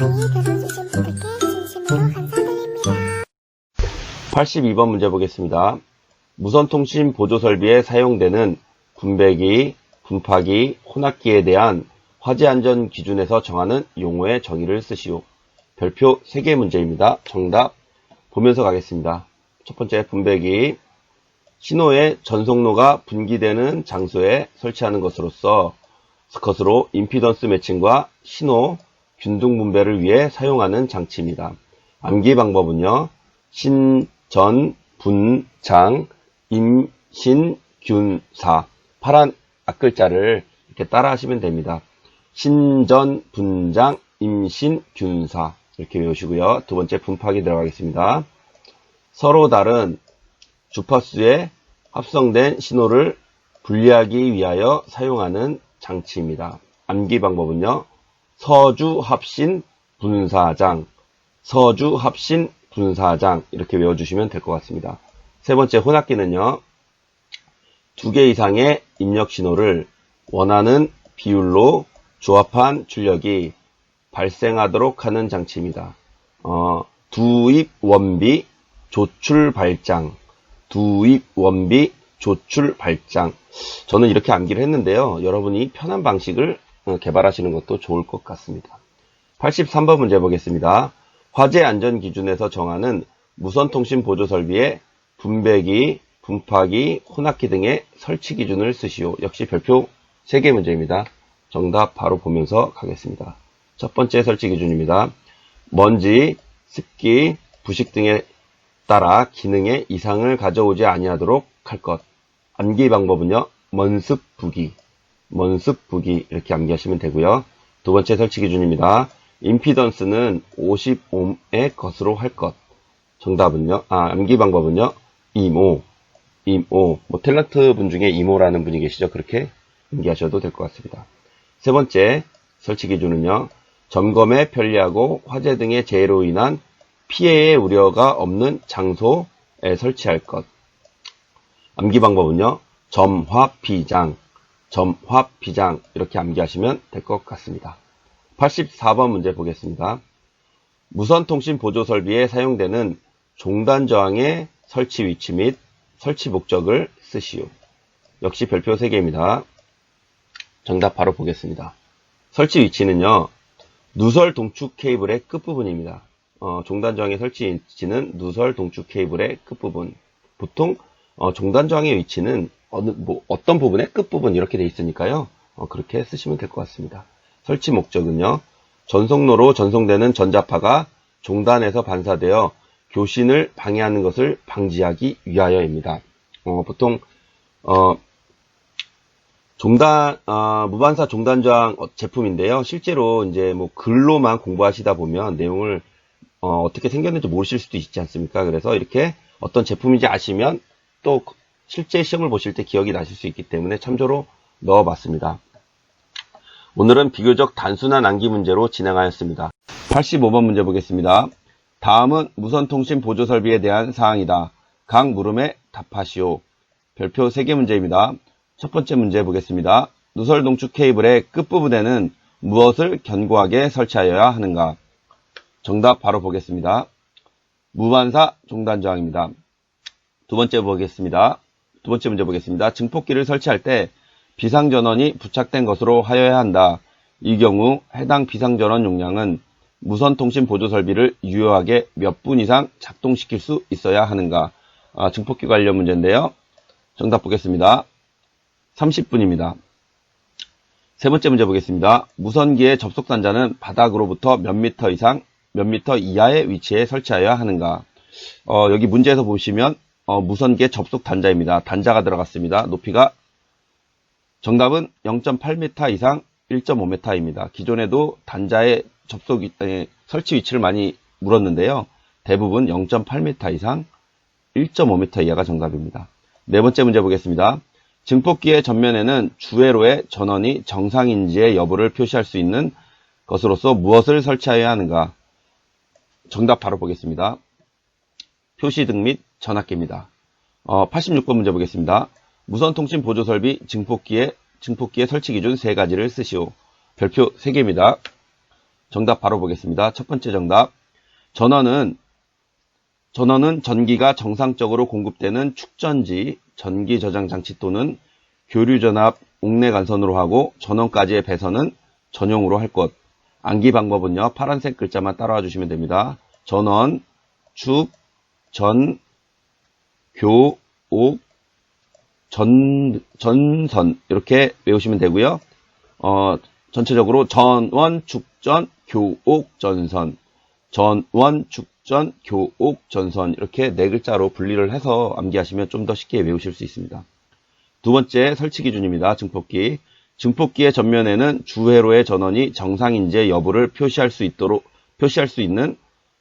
많이 들어주신 분들께 진심으로 감사드립니다. 82번 문제 보겠습니다. 무선통신 보조설비에 사용되는 분배기, 분파기, 혼합기에 대한 화재 안전 기준에서 정하는 용어의 정의를 쓰시오. 별표 3개 문제입니다. 정답 보면서 가겠습니다. 첫 번째 분배기. 신호의 전송로가 분기되는 장소에 설치하는 것으로서 것으로 임피던스 매칭과 신호 균등 분배를 위해 사용하는 장치입니다. 암기 방법은요. 신, 전, 분, 장, 임, 신, 균, 사. 파란 앞글자를 이렇게 따라 하시면 됩니다. 신 전, 분 장, 임 신, 균 사. 이렇게 외우시고요. 두 번째 분파기 들어가겠습니다. 서로 다른 주파수에 합성된 신호를 분리하기 위하여 사용하는 장치입니다. 암기 방법은요. 서주 합신 분사장, 서주 합신 분사장 이렇게 외워주시면 될 것 같습니다. 세 번째 혼합기는요. 두 개 이상의 입력 신호를 원하는 비율로 조합한 출력이 발생하도록 하는 장치입니다. 어, 두입 원비 조출 발장, 두입 원비 조출 발장. 저는 이렇게 암기를 했는데요. 여러분이 편한 방식을 어, 개발하시는 것도 좋을 것 같습니다. 83번 문제 보겠습니다. 화재 안전 기준에서 정하는 무선통신 보조 설비의 분배기, 분파기, 혼합기 등의 설치 기준을 쓰시오. 역시 별표 3개 문제입니다. 정답 바로 보면서 가겠습니다. 첫 번째 설치 기준입니다. 먼지, 습기, 부식 등에 따라 기능에 이상을 가져오지 아니하도록 할 것. 암기 방법은요. 먼습 부기, 먼습 부기 이렇게 암기하시면 되고요. 두 번째 설치 기준입니다. 임피던스는 50옴의 것으로 할 것. 정답은요. 아, 암기 방법은요. 이모, 이모. 뭐 탤런트 분 중에 이모라는 분이 계시죠. 그렇게 암기하셔도 될 것 같습니다. 세 번째 설치 기준은요. 점검에 편리하고 화재 등의 재해로 인한 피해의 우려가 없는 장소에 설치할 것. 암기 방법은요. 점화피장, 점화피장 이렇게 암기하시면 될 것 같습니다. 84번 문제 보겠습니다. 무선통신 보조 설비에 사용되는 종단 저항의 설치 위치 및 설치 목적을 쓰시오. 역시 별표 3개입니다. 정답 바로 보겠습니다. 설치 위치는요. 누설 동축 케이블의 끝부분입니다. 어, 종단 저항의 설치 위치는 누설 동축 케이블의 끝부분. 보통 어, 종단 저항의 위치는 어느, 뭐, 어떤 부분의 끝부분 이렇게 돼 있으니까요. 어, 그렇게 쓰시면 될 것 같습니다. 설치 목적은요. 전송로로 전송되는 전자파가 종단에서 반사되어 교신을 방해하는 것을 방지하기 위하여입니다. 어, 보통 어, 종단 어, 무반사 종단 저항 제품인데요. 실제로 이제 뭐 글로만 공부하시다 보면 내용을 어, 떻게 생겼는지 모르실 수도 있지 않습니까? 그래서 이렇게 어떤 제품인지 아시면 또 실제 시험을 보실 때 기억이 나실 수 있기 때문에 참조로 넣어봤습니다. 오늘은 비교적 단순한 암기 문제로 진행하였습니다. 85번 문제 보겠습니다. 다음은 무선통신 보조 설비에 대한 사항이다. 각 물음에 답하시오. 별표 3개 문제입니다. 첫 번째 문제 보겠습니다. 누설 동축 케이블의 끝부분에는 무엇을 견고하게 설치하여야 하는가? 정답 바로 보겠습니다. 무반사 종단 저항입니다. 두 번째 보겠습니다. 두 번째 문제 보겠습니다. 증폭기를 설치할 때 비상전원이 부착된 것으로 하여야 한다. 이 경우 해당 비상전원 용량은 무선통신 보조 설비를 유효하게 몇 분 이상 작동시킬 수 있어야 하는가? 아, 증폭기 관련 문제인데요. 정답 보겠습니다. 30분입니다. 세 번째 문제 보겠습니다. 무선기의 접속 단자는 바닥으로부터 몇 미터 이상, 몇 미터 이하의 위치에 설치하여야 하는가? 어, 여기 문제에서 보시면 어, 무선기의 접속 단자입니다. 단자가 들어갔습니다. 높이가 정답은 0.8m 이상 1.5m입니다. 기존에도 단자의 접속 에, 설치 위치를 많이 물었는데요. 대부분 0.8m 이상 1.5m 이하가 정답입니다. 네 번째 문제 보겠습니다. 증폭기의 전면에는 주회로의 전원이 정상인지의 여부를 표시할 수 있는 것으로서 무엇을 설치해야 하는가? 정답 바로 보겠습니다. 표시 등 및 전압기입니다. 어, 86번 문제 보겠습니다. 무선통신 보조 설비 증폭기의 설치 기준 세 가지를 쓰시오. 별표 3개입니다. 정답 바로 보겠습니다. 첫 번째 정답. 전원은 전원은 전기가 정상적으로 공급되는 축전지, 전기 저장 장치 또는 교류 전압 옥내 간선으로 하고 전원까지의 배선은 전용으로 할 것. 암기 방법은요. 파란색 글자만 따라와 주시면 됩니다. 전원, 축, 전, 교, 옥, 전, 전선 이렇게 외우시면 되고요. 어, 전체적으로 전원, 축전, 교옥, 전선, 전원, 축전, 교옥, 전선 이렇게 네 글자로 분리를 해서 암기하시면 좀 더 쉽게 외우실 수 있습니다. 두 번째 설치 기준입니다. 증폭기. 증폭기의 전면에는 주회로의 전원이 정상인지 여부를 표시할 수 있도록 표시할 수 있는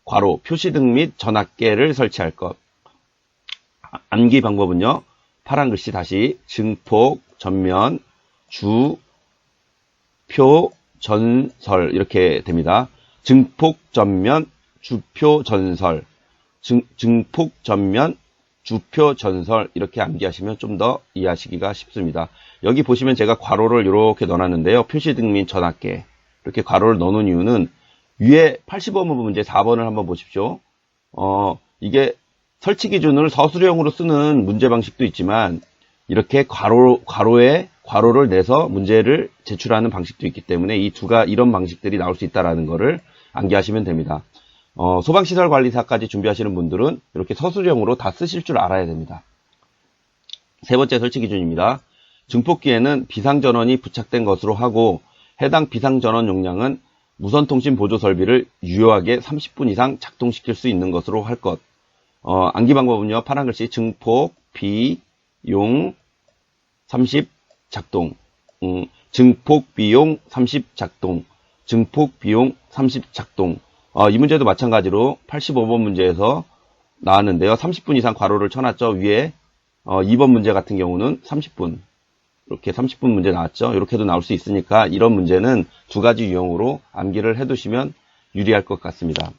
괄호, 표시등 및 전압계를 설치할 것. 아, 암기 방법은요. 파란 글씨 다시 증폭, 전면, 주, 표, 전설 이렇게 됩니다. 증폭, 전면, 주표, 전설. 증, 증폭, 전면, 주표, 전설 이렇게 암기하시면 좀 더 이해하시기가 쉽습니다. 여기 보시면 제가 괄호를 이렇게 넣어놨는데요. 표시등 및 전압계 이렇게 괄호를 넣어놓은 이유는 위에 85번 문제 4번을 한번 보십시오. 어, 이게 설치 기준을 서술형으로 쓰는 문제 방식도 있지만 이렇게 괄호, 괄호에 괄호를 내서 문제를 제출하는 방식도 있기 때문에 이 두가 이런 방식들이 나올 수 있다라는 것을 암기하시면 됩니다. 어, 소방시설 관리사까지 준비하시는 분들은 이렇게 서술형으로 다 쓰실 줄 알아야 됩니다. 세 번째 설치 기준입니다. 증폭기에는 비상전원이 부착된 것으로 하고 해당 비상전원 용량은 무선통신 보조 설비를 유효하게 30분 이상 작동시킬 수 있는 것으로 할 것. 어, 암기 방법은요. 파란 글씨 증폭, 비, 용, 30 작동. 음, 증폭 비용 30 작동. 증폭 비용 30 작동. 어, 이 문제도 마찬가지로 85번 문제에서 나왔는데요. 30분 이상 괄호를 쳐놨죠. 위에 어, 2번 문제 같은 경우는 30분. 이렇게 30분 문제 나왔죠. 이렇게도 나올 수 있으니까 이런 문제는 두 가지 유형으로 암기를 해두시면 유리할 것 같습니다.